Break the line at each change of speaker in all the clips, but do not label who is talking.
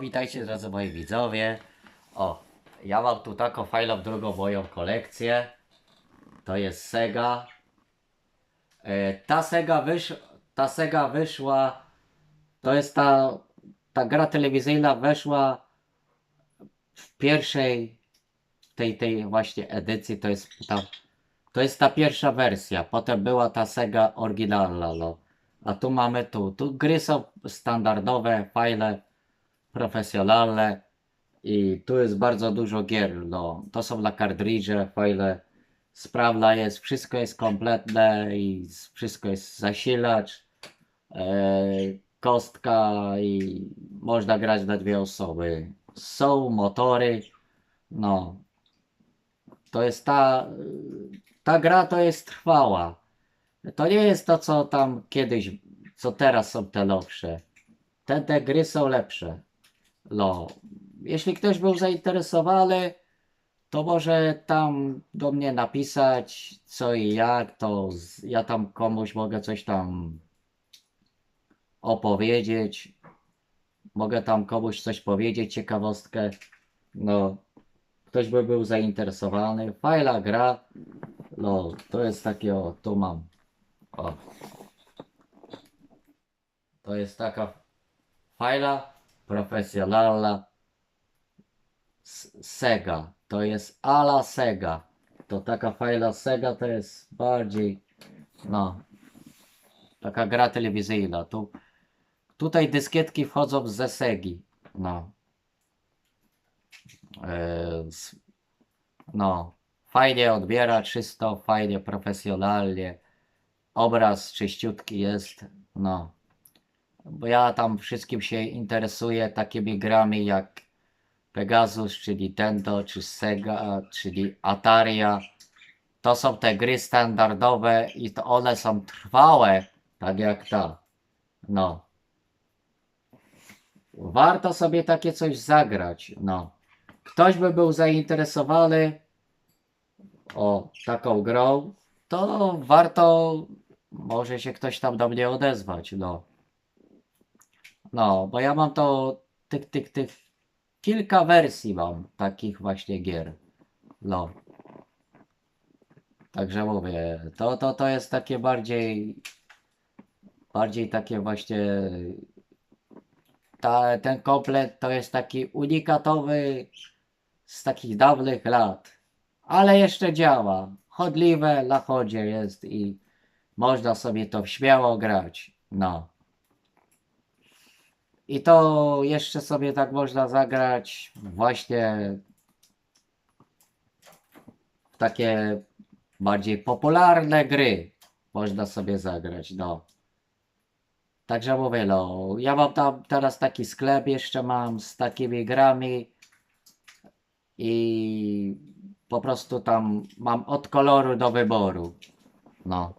Witajcie drodzy moi widzowie. O, ja mam tu taką fajną drugą moją kolekcję. To jest Sega. E, ta Sega wysz, ta Sega wyszła. To jest ta, ta gra telewizyjna weszła w pierwszej tej, tej właśnie edycji. To jest ta, to jest ta pierwsza wersja. Potem była ta Sega oryginalna. No. A tu mamy tu. Tu gry są standardowe, fajne profesjonalne i tu jest bardzo dużo gier. No, to są na kartridże, fajne, sprawna jest, wszystko jest kompletne i wszystko jest zasilacz, e, kostka i można grać na dwie osoby. Są motory, no. To jest ta, ta gra to jest trwała. To nie jest to, co tam kiedyś, co teraz są te nowsze. Te, te gry są lepsze. No, jeśli ktoś był zainteresowany, to może tam do mnie napisać co i jak, to z, ja tam komuś mogę coś tam opowiedzieć. Mogę tam komuś coś powiedzieć, ciekawostkę. No, ktoś by był zainteresowany. Fajna gra. No, to jest takie, o, tu mam. O. To jest taka fajna, profesjonalna Sega. To jest ala Sega. To taka fajna Sega to jest bardziej, no, taka gra telewizyjna. Tu, tutaj dyskietki wchodzą ze Segi. No. E, no, fajnie odbiera, czysto, fajnie, profesjonalnie. Obraz czyściutki jest, no. Bo ja tam wszystkim się interesuję takimi grami jak Pegasus, czy Nintendo, czy Sega, czyli Ataria. To są te gry standardowe i to one są trwałe, tak jak ta. No. Warto sobie takie coś zagrać, no. Ktoś by był zainteresowany o taką grą, to warto, może się ktoś tam do mnie odezwać, no. No, bo ja mam to tych, tych, tych kilka wersji mam takich właśnie gier. No. Także mówię, to, to, to jest takie bardziej, bardziej takie właśnie, ta, ten komplet to jest taki unikatowy z takich dawnych lat, ale jeszcze działa. Chodliwe na chodzie jest i można sobie to śmiało grać. No. I to jeszcze sobie tak można zagrać właśnie w takie bardziej popularne gry. Można sobie zagrać, no. Także mówię, no, ja mam tam teraz taki sklep jeszcze mam z takimi grami i po prostu tam mam od koloru do wyboru. No.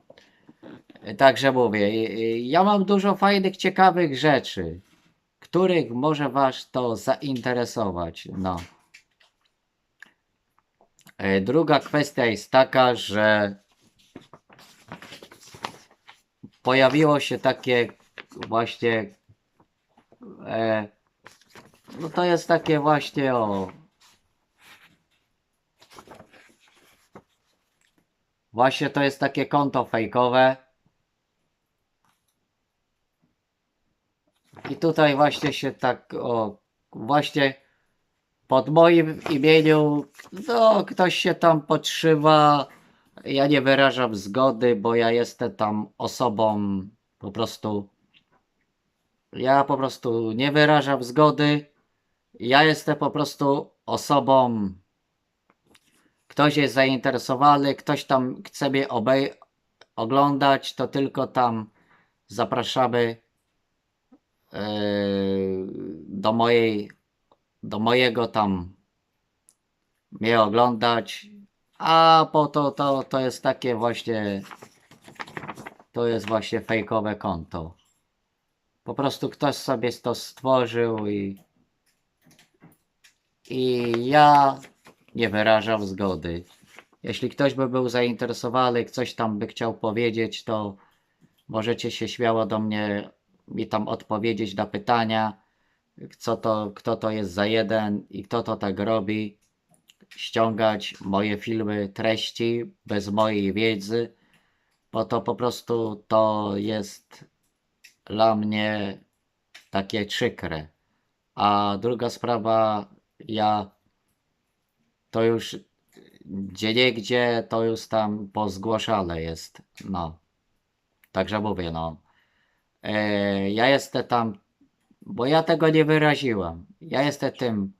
Także mówię, ja mam dużo fajnych, ciekawych rzeczy których może Was to zainteresować. No. E, Druga kwestia jest taka, że pojawiło się takie właśnie e, no to jest takie właśnie o właśnie to jest takie konto fejkowe I tutaj właśnie się tak, o, właśnie pod moim imieniu, no, ktoś się tam podszywa. Ja nie wyrażam zgody, bo ja jestem tam osobą po prostu. Ja po prostu nie wyrażam zgody. Ja jestem po prostu osobą. Ktoś jest zainteresowany, ktoś tam chce mnie obej- oglądać, to tylko tam zapraszamy do mojej, do mojego tam mnie oglądać, a po to, to, to jest takie właśnie, to jest właśnie fejkowe konto. Po prostu ktoś sobie to stworzył i, i ja nie wyrażam zgody. Jeśli ktoś by był zainteresowany, coś tam by chciał powiedzieć, to możecie się śmiało do mnie mi tam odpowiedzieć na pytania. co to, kto to jest za jeden i kto to tak robi, ściągać moje filmy, treści bez mojej wiedzy, bo to po prostu to jest dla mnie takie przykre. A druga sprawa, ja to już gdzie gdzie to już tam pozgłaszane jest. No. Także mówię, no. E, ja jestem tam, bo ja tego nie wyraziłem. Ja jestem tym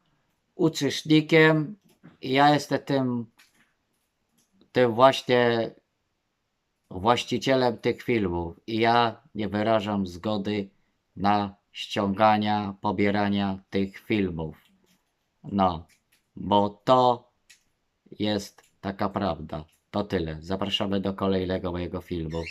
uczestnikiem i ja jestem tym, tym właśnie właścicielem tych filmów. I ja nie wyrażam zgody na ściągania, pobierania tych filmów. No, bo to jest taka prawda. To tyle. Zapraszamy do kolejnego mojego filmu.